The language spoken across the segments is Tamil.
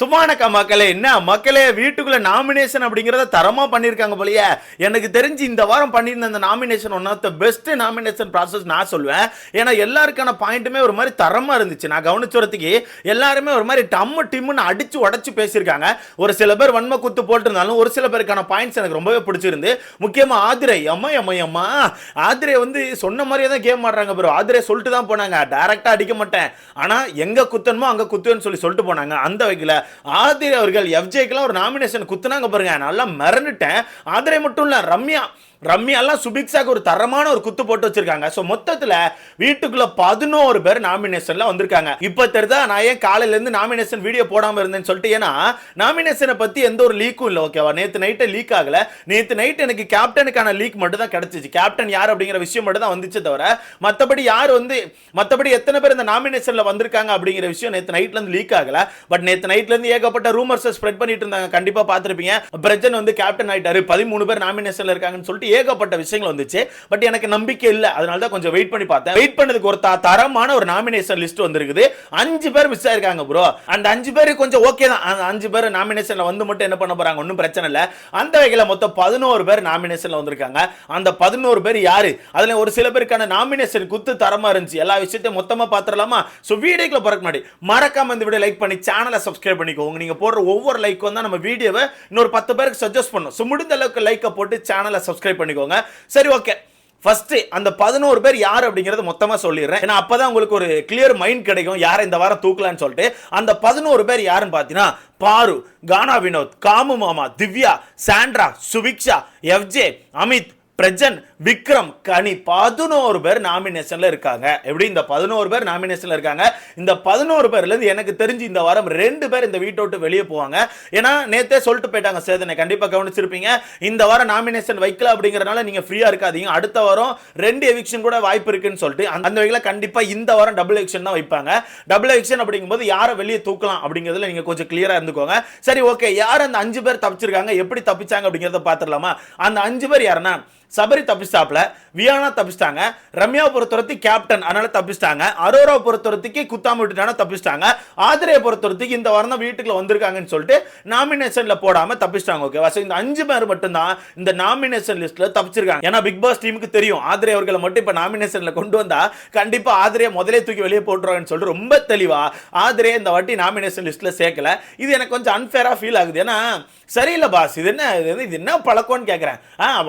சும்மானக்கா மக்களே என்ன? மக்களே வீட்டுக்குள்ள நாமினேஷன் அப்படிங்கிறத தரமா பண்ணியிருக்காங்க போலயே. எனக்கு தெரிஞ்சு இந்த வாரம் பண்ணியிருந்த அந்த nomination one of the best nomination process நான் சொல்லுவேன் ஏன்னா எல்லாருக்கான பாயிண்ட்டுமே ஒரு மாதிரி தரமா இருந்துச்சு. நான் கவனிச்சுறதுக்கு எல்லாருமே ஒரு மாதிரி டம்மு டிம்முன்னு அடிச்சு உடச்சு பேசியிருக்காங்க. ஒரு சில பேர் வன்ம குத்து போட்டிருந்தாலும் ஒரு சில பேருக்கான பாயிண்ட்ஸ் எனக்கு ரொம்பவே பிடிச்சிருந்து முக்கியமா ஆதிரை. அம்மா அம்மா அம்மா. ஆதிரை வந்து சொன்ன மாதிரியே தான் கேம் ஆடுறாங்க ப்ரோ ஆதிரை சொல்லிட்டு தான் போனாங்க. டேரெக்டாக அடிக்க மாட்டேன். ஆனா எங்க குத்தணுமோ அங்க குத்துவேன்னு சொல்லி சொல்லிட்டு போனாங்க. அந்த வகையில் ஆதிரை அவர்கள் எஃப்ஜேக்கெல்லாம் ஒரு நாமினேஷன் குத்துனாங்க பாருங்க. நல்லா மறந்துட்டேன். ஆதிரை மட்டும் இல்ல ரம்யா. ரம்யாலாம் சுபிக்ஸாக்கு ஒரு தரமான ஒரு குத்து போட்டு வச்சிருக்காங்க. ஸோ மொத்தத்தில் வீட்டுக்குள்ள பதினோரு பேர் நாமினேஷன்ல வந்திருக்காங்க. இப்போ தெரிதா நான் ஏன் காலையில இருந்து நாமினேஷன் வீடியோ போடாம இருந்தேன்னு சொல்லிட்டு ஏன்னா நாமினேஷனை பத்தி எந்த ஒரு லீக்கும் இல்லை ஓகேவா நேற்று நைட்டு லீக் ஆகல. நேற்று நைட் எனக்கு கேப்டனுக்கான லீக் மட்டும் தான் கிடைச்சிச்சு. கேப்டன் யார் அப்படிங்கிற விஷயம் மட்டும் தான் வந்துச்சு தவிர மற்றபடி யார் வந்து மற்றபடி எத்தனை பேர் இந்த நாமினேஷன்ல வந்திருக்காங்க அப்படிங்கிற விஷயம் நேற்று நைட்ல இருந்து லீக் ஆகல. பட் நேற்று நைட்ல இருந்து ஏகப்பட்ட ரூமர்ஸ் ஸ்ப்ரெட் பண்ணிட்டு இருந்தாங்க. கண்டிப்பா பார்த்துருப்பீங்க. பிரஜன் வந்து கேப்டன் ஆயிட்டாரு. பதிமூணு பேர் நாமினேஷன்ல இருக்காங்கன்னு சொல்லிட்டு ஏகப்பட்ட விஷயங்கள் வந்துச்சு. பட் எனக்கு நம்பிக்கை இல்லை. அதனால தான் கொஞ்சம் வெயிட் பண்ணி பார்த்தேன். வெயிட் பண்ணதுக்கு ஒரு தரமான ஒரு நாமினேஷன் லிஸ்ட் வந்திருக்குது. அஞ்சு பேர் மிஸ் ஆயிருக்காங்க ப்ரோ அந்த அஞ்சு பேர் கொஞ்சம் ஓகே தான். அந்த அஞ்சு பேர் நாமினேஷன்ல வந்து மட்டும் என்ன பண்ண போறாங்க? ஒன்றும் பிரச்சனை இல்லை. அந்த வகையில் மொத்தம் பதினோரு பேர் நாமினேஷன்ல வந்திருக்காங்க. அந்த பதினோரு பேர் யாரு? அதுல ஒரு சில பேருக்கான நாமினேஷன் குத்து தரமா இருந்துச்சு. எல்லா விஷயத்தையும் மொத்தமா பாத்துடலாமா ஸோ வீடியோக்குள்ள போறதுக்கு முன்னாடி மறக்காம இந்த வீடியோ லைக் பண்ணி சேனலை சப்ஸ்கிரைப் பண்ணிக்கோங்க. நீங்க போடுற ஒவ்வொரு லைக்கும் தான் நம்ம வீடியோவை இன்னொரு பத்து பேருக்கு சஜஸ்ட் பண்ணும். ஸோ முடிந்த அளவுக்கு லைக்கை போட்டு சேனலை சப்ஸ்கிரைப் பண்ணிக்கோங்க. சரி ஓகே ஃபர்ஸ்ட் அந்த பதினோரு பேர் யார் அப்படிங்கறத மொத்தமா சொல்லிடுறேன். ஏன்னா அப்பதான் உங்களுக்கு ஒரு கிளியர் மைண்ட் கிடைக்கும் யாரை இந்த வாரம் தூக்கலாம்னு சொல்லிட்டு. அந்த பதினோரு பேர் யாருன்னு பார்த்தீங்கன்னா பாரு கானா வினோத் காமு மாமா திவ்யா சாண்ட்ரா சுபிக்ஷா எஃப்ஜே அமித் பிரஜன் விக்ரம் கனி பதினோரு பேர் நாமினேஷன்ல இருக்காங்க. எப்படி இந்த பதினோரு பேர் நாமினேஷன்ல இருக்காங்க? இந்த பதினோரு பேர்ல இருந்து எனக்கு தெரிஞ்சு இந்த வாரம் ரெண்டு பேர் இந்த வீட்டை விட்டு வெளியே போவாங்க. ஏன்னா நேத்தே சொல்லிட்டு போயிட்டாங்க சேதனை. கண்டிப்பா கவனிச்சிருப்பீங்க. இந்த வாரம் நாமினேஷன் வைக்கல அப்படிங்கறதுனால நீங்க ஃப்ரீயா இருக்காதீங்க. அடுத்த வாரம் ரெண்டு எவிக்ஷன் கூட வாய்ப்பு இருக்குன்னு சொல்லிட்டு அந்த வகையில் கண்டிப்பா இந்த வாரம் டபுள் எவிக்ஷன் தான் வைப்பாங்க. டபுள் எவிக்ஷன் அப்படிங்கும்போது யாரை வெளியே தூக்கலாம் அப்படிங்கிறதுல நீங்க கொஞ்சம் கிளியரா இருந்துக்கோங்க. சரி ஓகே யார் அந்த அஞ்சு பேர் தப்பிச்சிருக்காங்க? எப்படி தப்பிச்சாங்க அப்படிங்கறத பாத்துடலாமா அந்த அஞ்சு பேர் யாருன்னா சபரி தப்பிச்சிட்டாப்ல வியானா தப்பிச்சிட்டாங்க ரம்யா பொறுத்தவரைக்கு கேப்டன் அதனால தப்பிச்சிட்டாங்க அரோரா பொறுத்தவரத்துக்கு குத்தாம விட்டுட்டான தப்பிச்சிட்டாங்க ஆதிரையை பொறுத்தவரத்துக்கு இந்த வாரம் தான் வீட்டுக்குள்ள வந்திருக்காங்கன்னு சொல்லிட்டு நாமினேஷன்ல போடாம தப்பிச்சிட்டாங்க ஓகேவா ஸோ இந்த அஞ்சு பேர் மட்டும்தான் இந்த நாமினேஷன் லிஸ்ட்ல தப்பிச்சிருக்காங்க. ஏன்னா பிக் பாஸ் டீமுக்கு தெரியும் ஆதிரை அவர்களை மட்டும் இப்ப நாமினேஷன்ல கொண்டு வந்தா கண்டிப்பா ஆதிரையை முதலே தூக்கி வெளியே போட்டுருவாங்கன்னு சொல்லிட்டு ரொம்ப தெளிவா ஆதிரையை இந்த வாட்டி நாமினேஷன் லிஸ்ட்ல சேர்க்கல. இது எனக்கு கொஞ்சம் அன்ஃபேரா ஃபீல் ஆகுது. ஏன்னா சரியில்லை பாஸ் இது என்ன இது என்ன- இது என்ன பழக்கம்னு கேட்குறேன்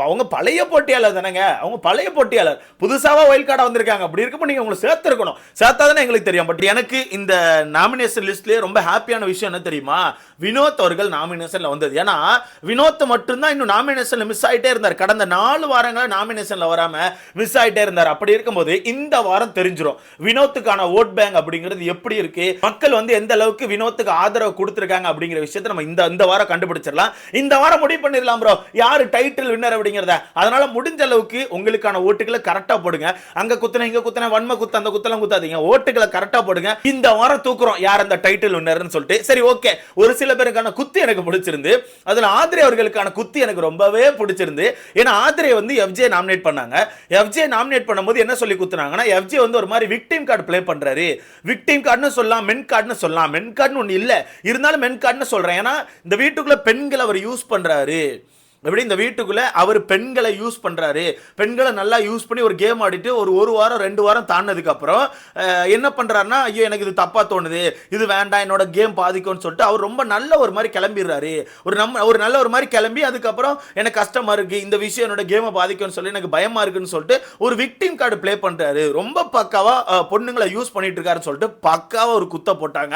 அவங்க பழைய போட்டியாளர் தானேங்க. அவங்க பழைய போட்டியாளர். புதுசாவா ஒயில் கார்டாக வந்திருக்காங்க. அப்படி இருக்கப்போ நீங்கள் உங்களை சேர்த்துருக்கணும். சேர்த்தா தானே எங்களுக்கு தெரியும். பட் எனக்கு இந்த நாமினேஷன் லிஸ்ட்லேயே ரொம்ப ஹாப்பியான விஷயம் என்ன தெரியுமா? வினோத் அவர்கள் நாமினேஷனில் வந்தது. ஏன்னா வினோத் மட்டும்தான் இன்னும் நாமினேஷனில் மிஸ் ஆகிட்டே இருந்தார். கடந்த நாலு வாரங்களாக நாமினேஷனில் வராமல் மிஸ் ஆகிட்டே இருந்தார். அப்படி இருக்கும்போது இந்த வாரம் தெரிஞ்சிடும் வினோத்துக்கான ஓட் பேங்க் அப்படிங்கிறது எப்படி இருக்கு? மக்கள் வந்து எந்த அளவுக்கு வினோத்துக்கு ஆதரவு கொடுத்துருக்காங்க அப்படிங்கிற விஷயத்தை நம்ம இந்த இந்த வாரம் கண்டுபிடிச்சிடலாம். இந்த வாரம் முடிவு பண்ணிடலாம் ப்ரோ யாரு டைட்டில் வின்னர் அப்படிங்கிறத? அதனால முடிஞ்ச அளவுக்கு உங்களுக்கான ஓட்டுகளை கரெக்டாக போடுங்க. அங்கே குத்துன இங்கே குத்துன வன்மை குத்து அந்த குத்தலாம் குத்தாதீங்க. ஓட்டுகளை கரெக்டாக போடுங்க. இந்த வாரம் தூக்குறோம். யார் அந்த டைட்டில் வின்னர்னு சொல்லிட்டு. சரி ஓகே ஒரு சில பேருக்கான குத்து எனக்கு பிடிச்சிருந்து அதில் ஆதிரை அவர்களுக்கான குத்து எனக்கு ரொம்பவே பிடிச்சிருந்து. ஏன்னா ஆதிரை வந்து எஃப்ஜே நாமினேட் பண்ணாங்க. எஃப்ஜே நாமினேட் பண்ணும்போது என்ன சொல்லி குத்துனாங்கன்னா எஃப்ஜே வந்து ஒரு மாதிரி விக்டிம் கார்டு ப்ளே பண்ணுறாரு விக்டிம் கார்டுன்னு சொல்லலாம் மென் கார்டுன்னு சொல்லலாம். மென் கார்டுன்னு ஒன்று இல்லை. இருந்தாலும் மென் கார்டுன்னு சொல்கிறேன் ஏன்னா இந்த வீட்டுக்குள்ளே பெண்கள் அவர் யூஸ் பண்ணுறாரு எப்படி இந்த வீட்டுக்குள்ளே அவர் பெண்களை யூஸ் பண்ணுறாரு பெண்களை நல்லா யூஸ் பண்ணி ஒரு கேம் ஆடிட்டு ஒரு ஒரு வாரம் ரெண்டு வாரம் தாண்டினதுக்கப்புறம் என்ன பண்ணுறாருன்னா ஐயோ எனக்கு இது தப்பாக தோணுது. இது வேண்டாம் என்னோட கேம் பாதிக்கும்னு சொல்லிட்டு அவர் ரொம்ப நல்ல ஒரு மாதிரி கிளம்பிடுறாரு. ஒரு நம்ம ஒரு நல்ல ஒரு மாதிரி கிளம்பி அதுக்கப்புறம் எனக்கு கஷ்டமாக இருக்குது இந்த விஷயம் என்னோட கேமை பாதிக்கும்னு சொல்லி எனக்கு பயமாக இருக்குன்னு சொல்லிட்டு ஒரு விக்டிம் கார்டு ப்ளே பண்ணுறாரு ரொம்ப பக்காவாக பொண்ணுங்களை யூஸ் பண்ணிட்டு இருக்காருன்னு சொல்லிட்டு பக்காவாக ஒரு குத்தை போட்டாங்க.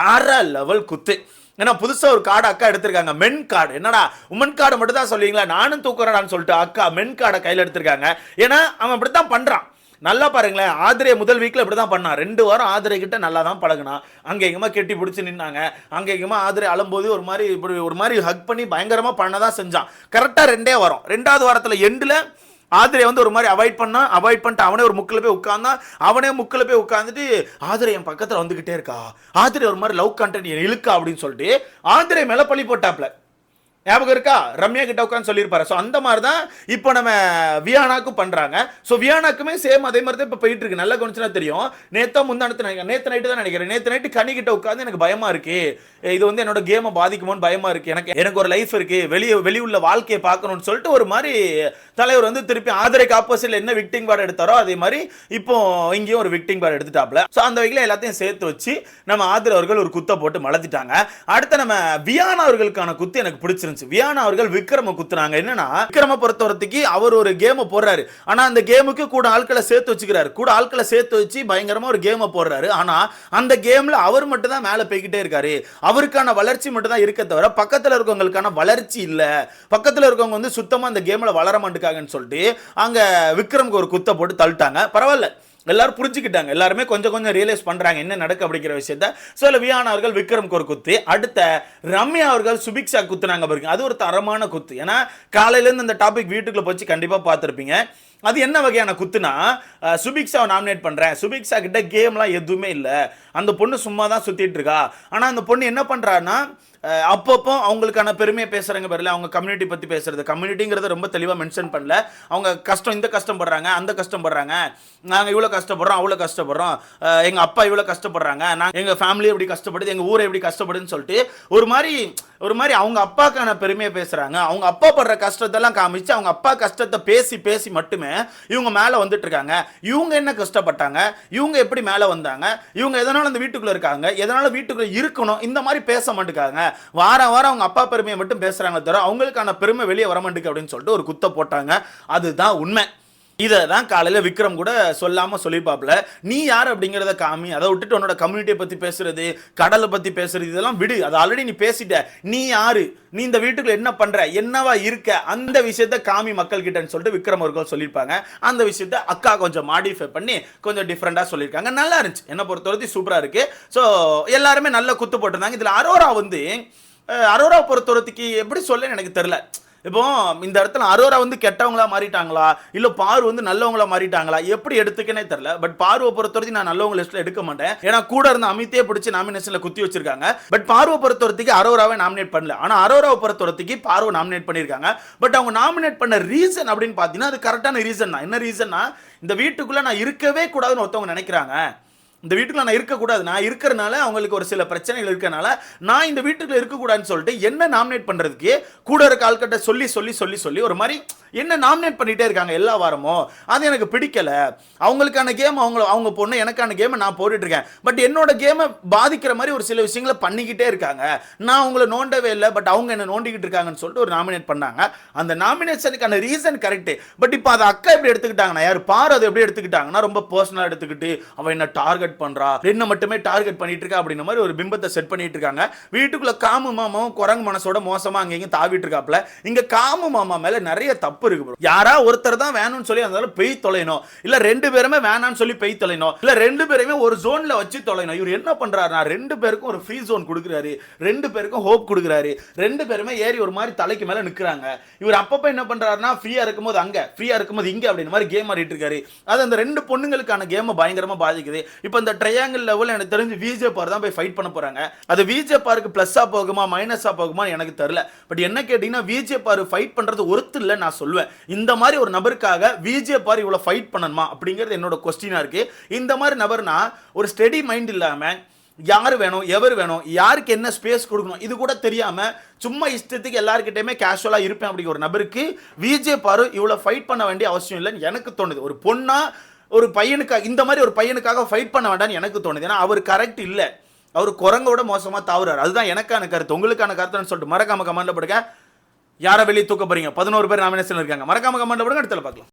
வேற லெவல் குத்து. ஏன்னா புதுசாக ஒரு கார்டு அக்கா எடுத்திருக்காங்க. மென் கார்டு என்னடா உமன் கார்டு மட்டும் தான் சொல்லுவீங்களா? நானும் தூக்குறேன் சொல்லிட்டு அக்கா மென் கார்டை கையில் எடுத்திருக்காங்க. ஏன்னா அவன் அப்படித்தான் பண்ணுறான் நல்லா பாருங்களேன் ஆதிரை முதல் வீக்கில் இப்படி தான் பண்ணான். ரெண்டு வாரம் ஆதிரை கிட்ட நல்லா தான் பழகுனான். அங்கே எங்கேயுமா கெட்டி பிடிச்சி நின்னாங்க. அங்கே எங்கேயுமா ஆதிரை அழும்போது ஒரு மாதிரி இப்படி ஒரு மாதிரி ஹக் பண்ணி பயங்கரமாக பண்ண தான் செஞ்சான் கரெக்டாக ரெண்டே வாரம். ரெண்டாவது வாரத்தில் எண்டில் ஆதிரை வந்து ஒரு மாதிரி அவாய்ட் பண்ணா அவாய்ட் பண்ணிட்டு அவனே ஒரு முக்கில் போய் உட்காந்தான் அவனே முக்கில் போய் உட்காந்துட்டு ஆதிரை என் பக்கத்தில் வந்துக்கிட்டே இருக்கா? ஆதிரை ஒரு மாதிரி லவ் கண்டென்ட் இழுக்கா? அப்படின்னு சொல்லிட்டு ஆதிரை மேலே பழி போட்டாப்ல. ஞாபகம் இருக்கா? ரம்யா கிட்ட உட்காந்து சொல்லியிருப்பாரு. ஸோ அந்த மாதிரி தான் இப்போ நம்ம வியானாக்கும் பண்ணுறாங்க ஸோ வியானாக்குமே சேம் அதே மாதிரி தான் இப்போ போயிட்டு இருக்கு. நல்லா கவனிச்சுனா தெரியும். நேத்தா முந்தானத்து நினைக்கிறேன். நேற்று நைட்டு தான் நினைக்கிறேன். நேற்று நைட்டு கனி கிட்ட உட்காந்து எனக்கு பயமா இருக்கு. இது வந்து என்னோட கேமை பாதிக்குமோன்னு பயமா இருக்கு. எனக்கு எனக்கு ஒரு லைஃப் இருக்கு. வெளியே வெளியுள்ள வாழ்க்கையை பார்க்கணும்னு சொல்லிட்டு ஒரு மாதிரி தலைவர் வந்து திருப்பி ஆதரைக்கு ஆப்போசிட்ல என்ன விக்டிங் பார் எடுத்தாரோ அதே மாதிரி இப்போ இங்கேயும் ஒரு விக்டிங் பார் எடுத்துட்டாப்ல ஸோ அந்த வகையில் எல்லாத்தையும் சேர்த்து வச்சு நம்ம ஆதரவர்கள் அவர்கள் ஒரு குத்தை போட்டு மலர்த்திட்டாங்க. அடுத்து நம்ம வியானா அவர்களுக்கான குத்து எனக்கு பிடிச்சிருந்துச்சு வியானா அவர்கள் விக்ரம குத்துறாங்க என்னன்னா விக்ரம பொறுத்தவரத்துக்கு அவர் ஒரு கேமை போடுறாரு. ஆனா அந்த கேமுக்கு கூட ஆட்களை சேர்த்து வச்சுக்கிறாரு. கூட ஆட்களை சேர்த்து வச்சு பயங்கரமா ஒரு கேமை போடுறாரு. ஆனா அந்த கேம்ல அவர் மட்டும் தான் மேல போய்கிட்டே இருக்காரு. அவருக்கான வளர்ச்சி மட்டும் தான் இருக்க தவிர பக்கத்துல இருக்கவங்களுக்கான வளர்ச்சி இல்ல. பக்கத்துல இருக்கவங்க வந்து சுத்தமா அந்த கேம்ல வளர மாட்டுக்காங்கன்னு சொல்லிட்டு அங்க விக்ரம்க்கு ஒரு குத்தை போட்டு தள்ளிட்டாங்க. பரவாயில்ல. எல்லாரும் புரிஞ்சுக்கிட்டாங்க. எல்லாருமே கொஞ்சம் கொஞ்சம் ரியலைஸ் பண்றாங்க என்ன நடக்கு அப்படிங்கிற விஷயத்த. ஸோ வியானா அவர்கள் விக்ரம்க்கு குத்து. அடுத்த ரம்யா அவர்கள் சுபிக்ஷா குத்துனாங்க பாருங்க. அது ஒரு தரமான குத்து. ஏன்னா காலையிலேருந்து அந்த டாபிக் வீட்டுக்குள்ள போச்சு. கண்டிப்பா பார்த்துருப்பீங்க. அது என்ன வகையான குத்துனா சுபிக்ஸாவை நாமினேட் பண்ணுறேன் சுபிக்ஸா கிட்ட கேம்லாம் எதுவுமே இல்லை. அந்த பொண்ணு சும்மா தான் சுற்றிட்டு இருக்கா. ஆனால் அந்த பொண்ணு என்ன பண்ணுறான்னா அப்பப்போ அவங்களுக்கான பெருமையை பேசுகிறாங்க பேரில். அவங்க கம்யூனிட்டி பற்றி பேசுறது. கம்யூனிட்டிங்கிறத ரொம்ப தெளிவாக மென்ஷன் பண்ணல. அவங்க கஷ்டம் இந்த கஷ்டப்படுறாங்க அந்த கஷ்டப்படுறாங்க. நாங்கள் இவ்வளோ கஷ்டப்படுறோம் அவ்வளோ கஷ்டப்படுறோம். எங்கள் அப்பா இவ்வளோ கஷ்டப்படுறாங்க. நான் எங்கள் ஃபேமிலி எப்படி கஷ்டப்படுது எங்கள் ஊரை எப்படி கஷ்டப்படுதுன்னு சொல்லிட்டு ஒரு மாதிரி ஒரு மாதிரி அவங்க அப்பாக்கான பெருமையை பேசுகிறாங்க அவங்க அப்பா படுற கஷ்டத்தெல்லாம் காமிச்சு அவங்க அப்பா கஷ்டத்தை பேசி பேசி மட்டுமே இவங்க மேல வந்துட்டு இருக்காங்க இவங்க என்ன கஷ்டப்பட்டாங்க? இவங்க எப்படி மேல வந்தாங்க? இவங்க எதனால அந்த வீட்டுக்குள்ள இருக்காங்க? எதனால வீட்டுக்குள்ள இருக்கணும்? இந்த மாதிரி பேச மாட்டேங்காங்க வாரம் வாரம் அவங்க அப்பா பெருமையை மட்டும் பேசுகிறாங்க தவிர அவங்களுக்கான பெருமை வெளியே வர மாட்டேங்குது அப்படின்னு சொல்லிட்டு ஒரு குத்த போட்டாங்க. அதுதான் உண்மை. இதை தான் காலையில் விக்ரம் கூட சொல்லாமல் சொல்லியிருப்பாப்ல நீ யார் அப்படிங்கிறத காமி அதை விட்டுட்டு உன்னோட கம்யூனிட்டியை பற்றி பேசுறது கடலை பற்றி பேசுறது இதெல்லாம் விடு. அது ஆல்ரெடி நீ பேசிட்ட. நீ யாரு? நீ இந்த வீட்டுக்குள்ள என்ன பண்ணுற என்னவா இருக்க? அந்த விஷயத்த காமி மக்கள் கிட்டன்னு சொல்லிட்டு விக்ரம் அவர்கள் சொல்லியிருப்பாங்க. அந்த விஷயத்த அக்கா கொஞ்சம் மாடிஃபை பண்ணி கொஞ்சம் டிஃப்ரெண்ட்டாக சொல்லியிருக்காங்க. நல்லா இருந்துச்சு. என்னை பொறுத்தவரைக்கும் சூப்பராக இருக்குது ஸோ எல்லாருமே நல்ல குத்து போட்டிருந்தாங்க. இதில் அரோரா வந்து அஹ், அரோரா பொறுத்தவரத்துக்கு எப்படி சொல்லுன்னு எனக்கு தெரில இப்போ இந்த இடத்துல அரோரா வந்து கெட்டவங்களா மாறிட்டாங்களா? இல்ல பாரு வந்து நல்லவங்களா மாறிட்டாங்களா? எப்படி எடுத்துக்கனே தெரியல. பட் பார்வை பொறுத்தவரைக்கும் நான் நல்லவங்க லிஸ்ட்ல எடுக்க மாட்டேன். ஏன்னா கூட இருந்த அமித்தே பிடிச்சி நாமினேஷன்ல குத்தி வச்சிருக்காங்க. பட் பார்வை பொறுத்தவரத்துக்கு அரோராவை நாமினேட் பண்ணல. ஆனா அரோராவை பொறுத்தவரத்துக்கு பார்வை நாமினேட் பண்ணியிருக்காங்க. பட் அவங்க நாமினேட் பண்ண ரீசன் அப்படின்னு பார்த்தீங்கன்னா அது கரெக்டான ரீசன் தான். என்ன ரீசன்னா இந்த வீட்டுக்குள்ள நான் இருக்கவே கூடாதுன்னு ஒருத்தவங்க நினைக்கிறாங்க. இந்த வீட்டுக்குள்ள நான் இருக்கக்கூடாது. நான் இருக்கிறனால அவங்களுக்கு ஒரு சில பிரச்சனைகள் இருக்கனால நான் இந்த வீட்டுக்குள்ள இருக்கக்கூடாதுன்னு சொல்லிட்டு என்ன நாமினேட் பண்ணுறதுக்கு கூட இருக்க ஆள்கிட்ட சொல்லி சொல்லி சொல்லி சொல்லி ஒரு மாதிரி என்ன நாமினேட் பண்ணிகிட்டே இருக்காங்க எல்லா வாரமும். அது எனக்கு பிடிக்கல. அவங்களுக்கான கேம் அவங்க அவங்க பொண்ணு எனக்கான கேமை நான் போட்டுட்ருக்கேன் பட் என்னோட கேமை பாதிக்கிற மாதிரி ஒரு சில விஷயங்களை பண்ணிக்கிட்டே இருக்காங்க. நான் அவங்கள நோண்டவே இல்லை பட் அவங்க என்ன நோண்டிக்கிட்டு இருக்காங்கன்னு சொல்லிட்டு ஒரு நாமினேட் பண்ணாங்க. அந்த நாமினேஷனுக்கான ரீசன் கரெக்டு பட் இப்போ அதை அக்கா எப்படி எடுத்துக்கிட்டாங்கன்னா யார் பாரு அதை எப்படி எடுத்துக்கிட்டாங்கன்னா ரொம்ப பர்சனலாக எடுத்துக்கிட்டு அவன் என்ன டார்கெட் பண்றா? என்ன மட்டுமே டார்கெட் பண்ணிட்டு இருக்கா அப்படின்ற மாதிரி ஒரு பிம்பத்தை செட் பண்ணிட்டு இருக்காங்க வீட்டுக்குள்ள காமு மாமாவும் குரங்கு மனசோட மோசமா அங்க இங்க தாவிட்டு இருக்காப்ல இங்க காமு மாமா மேல நிறைய தப்பு இருக்கு bro. யாரா ஒருத்தர் தான் வேணும்னு சொல்லி அதனால பெய் தொலைணும் இல்ல ரெண்டு பேருமே வேணாம்னு சொல்லி பெய் தொலைணும் இல்ல ரெண்டு பேருமே ஒரு ஜோன்ல வச்சு தொலைணும் இவர் என்ன பண்றாருன்னா ரெண்டு பேருக்கும் ஒரு ஃப்ரீ ஜோன் கொடுக்குறாரு. ரெண்டு பேருக்கும் ஹோப் கொடுக்குறாரு. ரெண்டு பேருமே ஏறி ஒரு மாதிரி தலைக்கு மேல நிக்கிறாங்க. இவர் அப்பப்ப என்ன பண்றாருன்னா ஃப்ரீயா இருக்கும்போது அங்க ஃப்ரீயா இருக்கும்போது இங்க அப்படின்னு மாதிரி கேம் ஆடிட்டு இருக்காரு அது அந்த ரெண்டு பொண்ணுங்களுக்கான கேமை பயங்கரமா பாதிக்குது. இப்போ அந்த ட்ரையாங்கிள் லெவல் எனக்கு தெரிஞ்சு விஜே பார் தான் போய் ஃபைட் பண்ண போறாங்க. அது விஜே பாருக்கு பிளஸ்ஸா போகுமா மைனஸா போகுமா எனக்கு தெரியல. பட் என்ன கேட்டீங்கன்னா விஜே பார் ஃபைட் பண்றது ஒருத்தர் இல்லை நான் சொல்லுவேன். இந்த மாதிரி ஒரு நபருக்காக விஜே பார் இவ்வளவு ஃபைட் பண்ணணுமா அப்படிங்கிறது என்னோட கொஸ்டினா இருக்கு. இந்த மாதிரி நபர்னா ஒரு ஸ்டெடி மைண்ட் இல்லாம யார் வேணும் எவர் வேணும் யாருக்கு என்ன ஸ்பேஸ் கொடுக்கணும் இது கூட தெரியாம சும்மா இஷ்டத்துக்கு எல்லாருக்கிட்டையுமே கேஷுவலாக இருப்பேன் அப்படிங்கிற ஒரு நபருக்கு விஜே பாரு இவ்வளோ ஃபைட் பண்ண வேண்டிய அவசியம் இல்லைன்னு எனக்கு தோணுது. ஒரு பொண்ணா ஒரு பையனுக்காக இந்த மாதிரி ஒரு பையனுக்காக ஃபைட் பண்ண வேண்டாம்னு எனக்கு தோணுது. ஏன்னா அவர் கரெக்ட் இல்லை. அவர் குரங்கோட மோசமாக தாவுறாரு. அதுதான் எனக்கான கருத்து. உங்களுக்கான கருத்துன்னு சொல்லிட்டு மறக்காம கமெண்ட்ல போடுங்க யாரை வெளியே தூக்க போறீங்க? பதினோரு பேர் நாமினேஷன் இருக்காங்க. மறக்காம கமெண்ட்ல போடுங்க. இடத்துல பார்க்கலாம்.